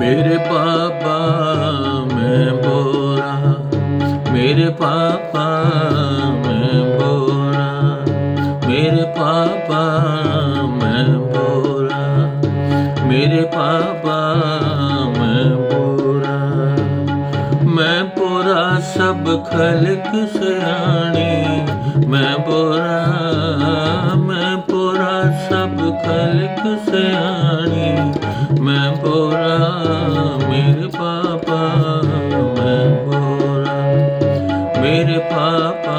ਮੇਰੇ ਪਾਪਾ, ਮੈਂ ਬੋਰਾ। ਮੇਰੇ ਪਾਪਾ, ਮੈਂ ਬੋਰਾ। ਮੇਰੇ ਪਾਪਾ, ਮੈਂ ਬੋਰਾ। ਮੇਰੇ ਪਾਪਾ, ਮੈਂ ਬੋਰਾ। ਮੈਂ ਬੋਰਾ ਸਭ ਖਲਕ ਸਿਆਣੀ, ਮੈਂ ਬੋਰਾ। ਸਭ ਸਿਆਣੀ, ਮੈਂ ਪੂਰਾ ਮੇਰੇ ਪਾਪਾ, ਮੈਂ ਪੂਰਾ ਮੇਰੇ ਪਾਪਾ,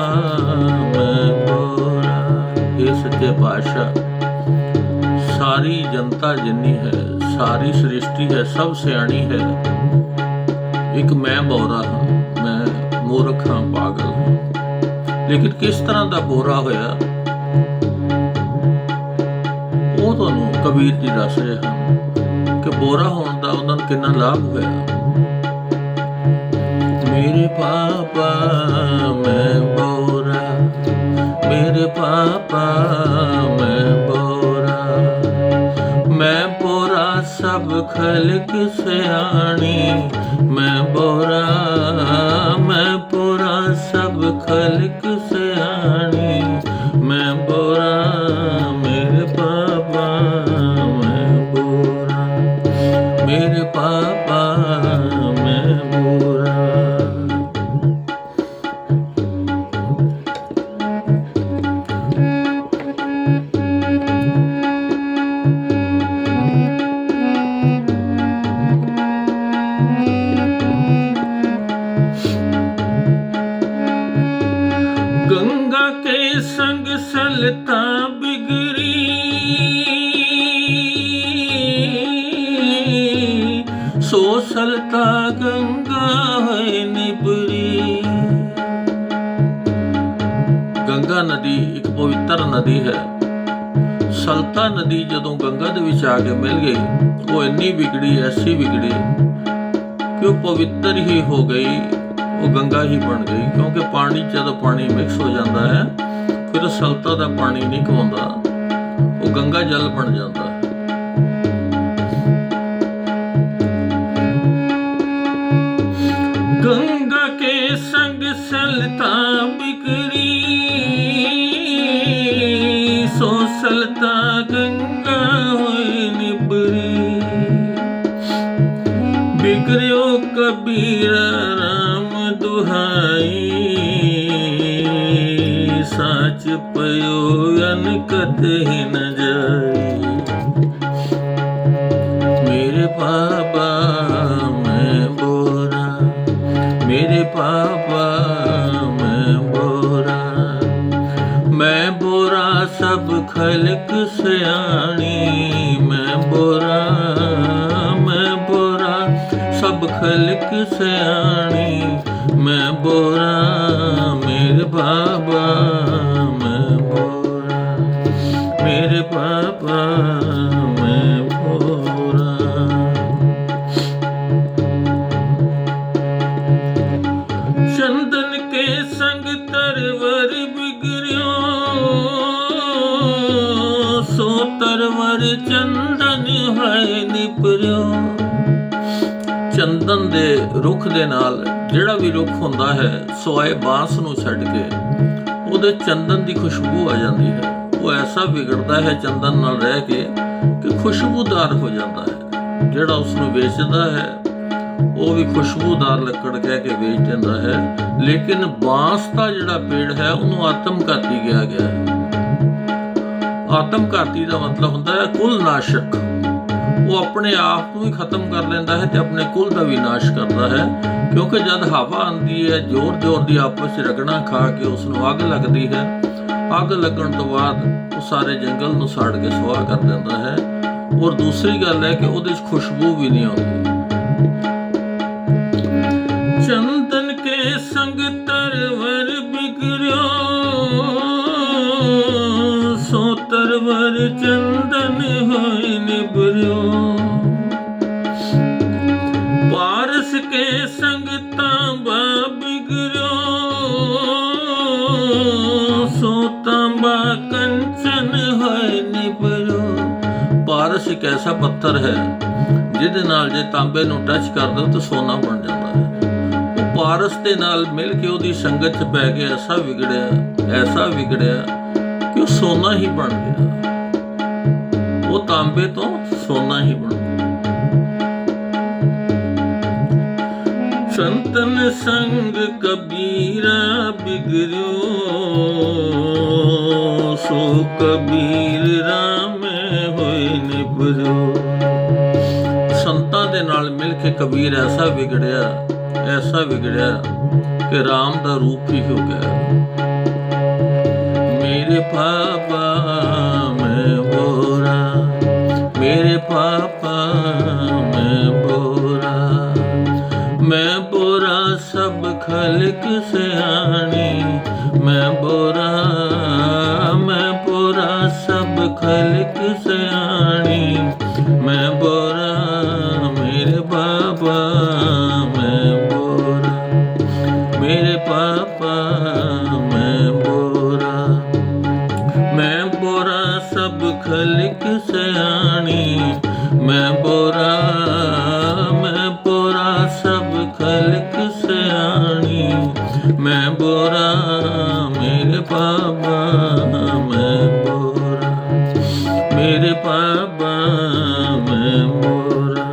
ਮੈਂ ਪੂਰਾ। ਇਹ ਸੱਚੇ ਪਾਤਸ਼ਾਹ, ਸਾਰੀ ਜਨਤਾ ਜਿੰਨੀ ਹੈ, ਸਾਰੀ ਸ੍ਰਿਸ਼ਟੀ ਹੈ, ਸਭ ਸਿਆਣੀ ਹੈ। ਇੱਕ ਮੈਂ ਬੋਰਾ ਹਾਂ, ਮੈਂ ਮੂਰਖ ਹਾਂ, ਪਾਗਲ ਹਾਂ। ਲੇਕਿਨ ਕਿਸ ਤਰ੍ਹਾਂ ਦਾ ਬੋਰਾ ਹੋਇਆ? ਕਬੀਰ ਜੀ ਦੱਸ ਰਹੇ ਹਨ ਕਿ ਬੋਰਾ ਹੋਣ ਦਾ ਉਹਨਾਂ ਨੂੰ ਕਿੰਨਾ ਲਾਭ ਹੋਇਆ। ਮੇਰੇ ਪਾਪਾ, ਮੈਂ ਬੋਰਾ। ਮੇਰੇ ਪਾਪਾ, ਮੈਂ ਬੋਰਾ। ਮੈਂ ਬੋਰਾ ਸਭ ਖਲਕ ਸਿਆਣੀ। ਮੈਂ ਬੋਰਾ ਮੈਂ ਬੋਰਾ ਸਭ ਖਲਕ ਸਿਆਣੀ। ਮੈਂ ਬੋਰਾ गंगा के संग सलता बिगड़ी सो सलता गंगा है निबरी ਗੰਗਾ ਨਦੀ ਇੱਕ ਪਵਿੱਤਰ ਨਦੀ ਹੈ ਸਲਤਾ ਨਦੀ ਜਦੋਂ ਗੰਗਾ ਦੇ ਵਿੱਚ ਆ ਕੇ ਮਿਲ ਗਈ ਉਹ ਇੰਨੀ ਵਿਗੜੀ ਐਸੀ ਵਿਗੜੀ ਕਿ ਉਹ ਪਵਿੱਤਰ ਹੀ ਹੋ ਗਈ ਉਹ ਗੰਗਾ ਹੀ ਬਣ ਗਈ, ਕਿਉਂਕਿ ਪਾਣੀ ਚ ਜਦੋਂ ਪਾਣੀ ਮਿਕਸ ਹੋ ਜਾਂਦਾ ਹੈ, ਫਿਰ ਸਲਤਾ ਦਾ ਪਾਣੀ ਨਹੀਂ ਕਹਾਉਂਦਾ ਉਹ ਗੰਗਾ ਜਲ ਬਣ ਜਾਂਦਾ ਹੈ। ਗੰਗਾ ਕੇ ਸੰਗ ਸਲਤਾ ਬਿਕਰੀ ਸੋ ਸਲਤਾ ਗੰਗਾ ਹੋਈ ਨਿਬਰੀ ਬਿਕਰਿਓ ਕਬੀਰਾ ਪਇਓ ਅਨ ਕਤਹਿ ਨ ਜਾਈ। ਮੇਰੇ ਪਾਪਾ ਮੈਂ ਬੋਰਾ, ਮੇਰੇ ਪਾਪਾ ਮੈਂ ਬੋਰਾ। ਮੈਂ ਬੋਰਾ ਸਭ ਖਲਕ ਸਿਆਣੀ, ਮੈਂ ਬੋਰਾ ਮੈਂ ਬੋਰਾ ਸਭ ਖਲਕ ਸਿਆਣੀ, ਮੈਂ ਬੋਰਾ ਮੇਰੇ ਬਾਬਾ। ਹਰ ਚੰਦਨ ਹੈ ਨਿਪਰਿਓ ਚੰਦਨ ਦੇ ਰੁੱਖ ਦੇ ਨਾਲ ਜਿਹੜਾ ਵੀ ਰੁੱਖ ਹੁੰਦਾ ਹੈ ਸੋਏ ਬਾਂਸ ਨੂੰ ਛੱਡ ਕੇ ਉਹਦੇ ਚੰਦਨ ਦੀ ਖੁਸ਼ਬੂ ਆ ਜਾਂਦੀ ਹੈ। ਉਹ ਐਸਾ ਵਿਗੜਦਾ ਹੈ ਚੰਦਨ ਨਾਲ ਰਹਿ ਕੇ ਕਿ ਖੁਸ਼ਬੂਦਾਰ ਹੋ ਜਾਂਦਾ ਹੈ। ਜਿਹੜਾ ਉਸ ਨੂੰ ਵੇਚਦਾ ਹੈ, ਉਹ ਵੀ ਖੁਸ਼ਬੂਦਾਰ ਲੱਕੜ ਕਹਿ ਕੇ ਵੇਚ ਦਿੰਦਾ ਹੈ। ਲੇਕਿਨ ਬਾਂਸ ਦਾ ਜਿਹੜਾ ਪੇੜ ਹੈ, ਉਹਨੂੰ ਆਤਮ ਆਤਮਘਾਤੀ ਕਿਹਾ ਗਿਆ ਹੈ। ਆਤਮਘਾਤੀ ਦਾ ਮਤਲਬ ਹੁੰਦਾ ਹੈ ਕੁਲ ਨਾਸ਼ਕ। ਉਹ ਆਪਣੇ ਆਪ ਨੂੰ ਹੀ ਖਤਮ ਕਰ ਲੈਂਦਾ ਹੈ ਤੇ ਆਪਣੇ ਕੁਲ ਦਾ ਵੀ ਕਰਦਾ ਹੈ। ਕਿਉਂਕਿ ਜਦ ਹਵਾ ਆਉਂਦੀ ਹੈ, ਜ਼ੋਰ-ਜ਼ੋਰ ਦੀ ਆਪਸ ਵਿੱਚ ਰਗਣਾ ਖਾ ਕੇ ਉਸ ਨੂੰ ਅੱਗ ਲੱਗਦੀ ਹੈ। ਅੱਗ ਲੱਗਣ ਤੋਂ ਬਾਅਦ ਉਹ ਸਾਰੇ ਜੰਗਲ ਨੂੰ ਸਾੜ ਕੇ ਸੁਆਹ ਕਰ ਦਿੰਦਾ ਹੈ। ਔਰ ਦੂਸਰੀ ਗੱਲ ਹੈ ਕਿ ਉਹਦੇ ਵਿੱਚ ਖੁਸ਼ਬੂ ਵੀ ਨਹੀਂ ਆਉਂਦੀ। ਚੰਦਨ ਕੇ ਸੰਗ ਤਰਵਰ ਬਿਗੜਿਓ ਨਿਬਰਿਓ ਪਾਰਸ ਕੇ ਸੰਗ ਤਾਂਬਾ ਬਿਗੜਿਓ ਸੋ ਤਾਂਬਾ ਕੰਚਨ ਹੋਇ ਨਿਬਰਿਓ ਪਾਰਸ ਇੱਕ ਐਸਾ ਪੱਥਰ ਹੈ, ਜਿਹਦੇ ਨਾਲ ਜੇ ਤਾਂਬੇ ਨੂੰ ਟੱਚ ਕਰ ਦੋ ਤਾਂ ਸੋਨਾ ਬਣ ਜਾਂਦਾ ਹੈ। ਉਹ ਪਾਰਸ ਦੇ ਨਾਲ ਮਿਲ ਕੇ ਉਹਦੀ ਸੰਗਤ 'ਚ ਪੈ ਕੇ ਐਸਾ ਵਿਗੜਿਆ ਐਸਾ ਵਿਗੜਿਆ ਕਿ ਉਹ ਸੋਨਾ ਹੀ ਬਣ ਗਿਆ। ਉਹ ਤਾਂਬੇ ਤੋਂ ਸੋਨਾ ਹੀ ਬਣ ਸੰਤਨ ਸੰਗ ਕਬੀਰਾ ਬਿਗੜਿਓ ਸੋ ਕਬੀਰ ਰਾਮੇ ਹੋਏ ਨਿਬਰਿਓ ਸੰਤਾਂ ਦੇ ਨਾਲ ਮਿਲ ਕੇ ਕਬੀਰ ਐਸਾ ਵਿਗੜਿਆ ਐਸਾ ਵਿਗੜਿਆ ਕਿ ਰਾਮ ਦਾ ਰੂਪ ਹੀ ਹੋ ਗਿਆ। ਮੇਰੇ ਪਾਪਾ ਖਲਕ ਸਿਆਣੀ। ਮੈਂ ਬੋਰਾ ਮੈਂ ਬੋਰਾ ਸਭ ਖਲਕ ਬੋਰਾ ਮੇਰੇ ਪਾਪਾ ਮੈਂ ਬੋਰਾ ਮੇਰੇ ਪਾਪਾ ਮੈਂ ਬੋਰਾ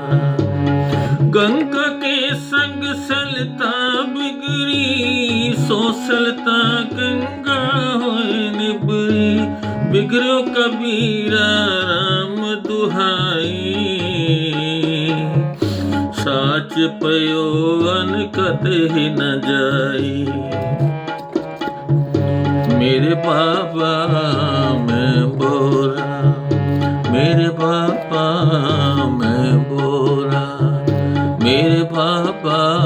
ਗੰਗਾ ਕੇ ਸੰਗ ਸਲਤਾ ਬਿਗਰੀ, ਸੋ ਸਲਤਾ ਗੰਗਾ ਹੋਏ ਨਿਬਰੀ ਬਿਗਰੋ ਕਬੀਰਾ ਰਾਮ ਦੁਹਾਈ। ਸਾਚ ਪਇਓ ਅਨਕਤ ਹੀ ਨ ਜਾਈ। ਮੇਰੇ ਪਾਪਾ ਮੈਂ ਬੋਰਾ। ਮੇਰੇ ਪਾਪਾ ਮੈਂ ਬੋਰਾ। ਮੇਰੇ ਪਾਪਾ